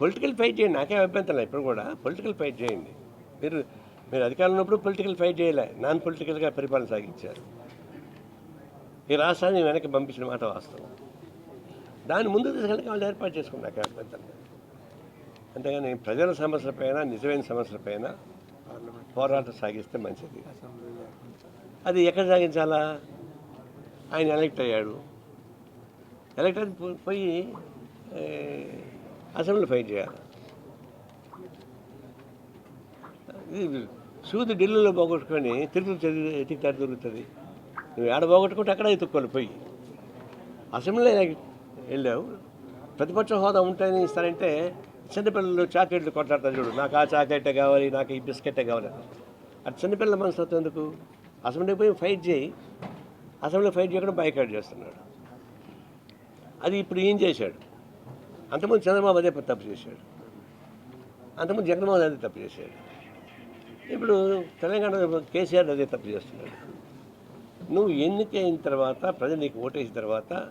Political fight చేయండి. నాకేం అభ్యంతరం ఇప్పుడు కూడా పొలిటికల్ ఫైట్ చేయండి. మీరు మీరు అధికారంలో ఉన్నప్పుడు పొలిటికల్ ఫైట్ చేయలే. నాన్ పొలిటికల్గా పరిపాలన సాగించారు. ఈ రాష్ట్రాన్ని వెనక్కి పంపించిన మాట వాస్తవం. దాన్ని ముందు తీసుకెళ్ళి వాళ్ళు ఏర్పాటు చేసుకుని నాకు అభ్యంతరం అంతేగాని ప్రజల సమస్యలపైన నిజమైన సమస్యలపైన పోరాటం సాగిస్తే మంచిది. అది ఎక్కడ సాగించాలా? ఆయన ఎలక్ట్ అయ్యాడు. ఎలక్ట్ అయితే పోయి అసెంబ్లీ ఫైట్ చేయాలి. ఇది సూది ఢిల్లీలో పోగొట్టుకొని తిరుపతి చదివి ఎతికితాడు దొరుకుతుంది. నువ్వు ఏడ పోగొట్టుకుంటే అక్కడ ఎత్తుక్కోవాలి పోయి. అసెంబ్లీలో వెళ్ళావు. ప్రతిపక్ష హోదా ఉంటాయని ఇస్తారంటే చిన్నపిల్లలు చాక్లెట్లు కొట్లాడతారు చూడు. నాకు ఆ చాక్లెట్ కావాలి నాకు ఈ బిస్కెట్టే కావాలి. అది చిన్నపిల్లల మనస్తత్వం ఎందుకు? అసెంబ్లీ పోయి ఫైట్ చేయి. అసెంబ్లీ ఫైట్ చేయకుండా బైకాట్ చేస్తున్నాడు. అది ఇప్పుడు ఏం చేశాడు? అంతకుముందు చంద్రబాబు అదే తప్పు చేశాడు. అంతకుముందు జగన్మోహన్ అదే తప్పు చేశాడు. ఇప్పుడు తెలంగాణ కేసీఆర్ అదే తప్పు చేస్తున్నాడు. నువ్వు ఎన్నికైన తర్వాత ప్రజలు నీకు ఓటేసిన తర్వాత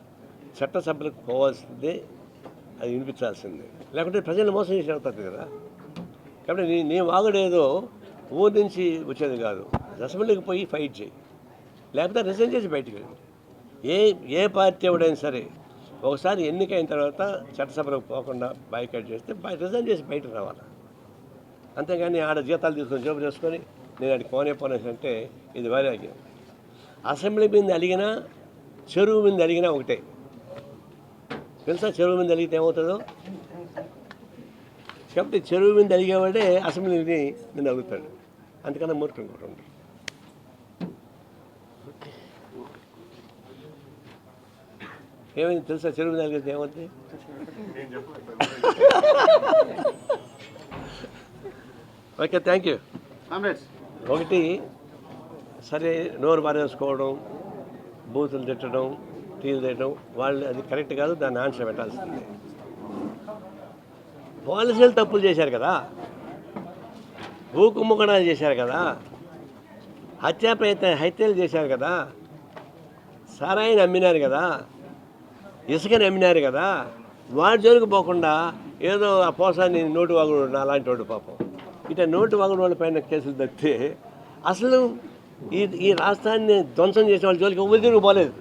చట్టసభలకు పోవాల్సిందే అది వినిపించాల్సిందే. లేకుంటే ప్రజలు మోసం చేసి అవుతుంది కదా. కాబట్టి నీ నీ వాగుడేదో ఊరి నుంచి వచ్చేది కాదు. అసెంబ్లీకి పోయి ఫైట్ చేయి. లేకపోతే రిజైన్ చేసి బయటికి వెళ్ళి. ఏ ఏ పార్టీ ఎవడైనా సరే ఒకసారి ఎన్నికైన తర్వాత చట్టసభలకు పోకుండా బైకట్ చేస్తే రిజైన్ చేసి బయటకు రావాలి. అంతేగాని ఆడ జీతాలు తీసుకొని జోబు చేసుకొని నేను అడిగి పోనే పోనేసంటే ఇది వైరాగ్యం. అసెంబ్లీ మీద అలిగినా చెరువు మీద అడిగినా ఒకటే. తెలుసా చెరువు మీద అడిగితే ఏమవుతుందో? కాబట్టి చెరువు మీద అడిగేవాడే అసెంబ్లీని నేను అడుగుతాడు అందుకన్నా మూర్ఖం కూడా ఉండదు ఏమైంది తెలుసా? చెరువు మీద అడిగితే ఏమవుతుంది ఓకే థ్యాంక్ యూ. ఒకటి సరే నోరు పారేసుకోవడం బూతులు తిట్టడం టీలు తిట్టడం వాళ్ళు అది కరెక్ట్ కాదు దాన్ని ఆన్సర్ పెట్టాల్సిందే. పాలసీలు తప్పులు చేశారు కదా? భూ కుంభకోణాలు చేశారు కదా? హత్యా ప్రయత్న హత్యలు చేశారు కదా? సారాయిని అమ్మినారు కదా? ఇసుకని అమ్మినారు కదా వాడి జోలికి పోకుండా ఏదో ఆ పోసాన్ని నోటు వాగుడు అలాంటి వాడు పాపం. ఇట నోటు వాగుడు వాళ్ళ పైన కేసులు తప్పితే అసలు ఈ ఈ రాష్ట్రాన్ని ధ్వంసం చేసిన వాళ్ళ జోలికి ఎవరి తిరుగు పోలేదు.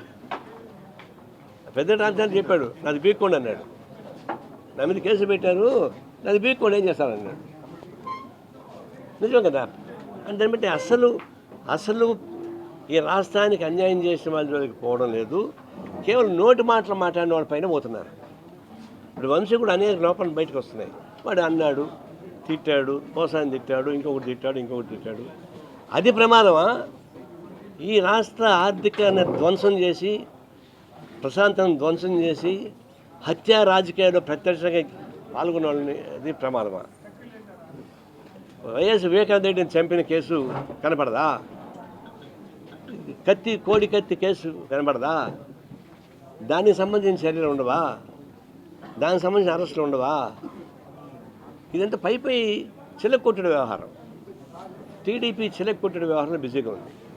పెద్ద రాజధాని చెప్పాడు నాది బీక్కోండి అన్నాడు. నా మీద కేసు పెట్టారు నాది బీక్కోండి ఏం చేస్తానన్నాడు నిజం కదా? అని దాన్ని బట్టి అసలు అసలు ఈ రాష్ట్రానికి అన్యాయం చేసిన వాళ్ళ జోలికి పోవడం లేదు. కేవలం నోటి మాటలు మాట్లాడిన వాళ్ళ పైన పోతున్నారు. ఇప్పుడు వంశీ కూడా అనేక లోపల బయటకు వస్తున్నాయి. వాడు అన్నాడు తిట్టాడు పోసాన్ని తిట్టాడు ఇంకొకటి తిట్టాడు ఇంకొకటి తిట్టాడు. అది ప్రమాదమా? ఈ రాష్ట్ర ఆర్థికాన్ని ధ్వంసం చేసి ప్రశాంతం ధ్వంసం చేసి హత్యా రాజకీయాల్లో ప్రత్యక్షంగా పాల్గొన్న వాళ్ళని అది ప్రమాదమా? వైఎస్ వివేకానంద రెడ్డిని చంపిన కేసు కనపడదా? కత్తి కోడి కత్తి కేసు కనపడదా? దానికి సంబంధించిన చర్యలు ఉండవా? దానికి సంబంధించిన అరెస్టులు ఉండవా? ఇదంతా పై పై చిలక్కొట్టిన వ్యవహారం. టీడీపీ చిలక్కొట్టిన వ్యవహారం బిజీగా ఉంది.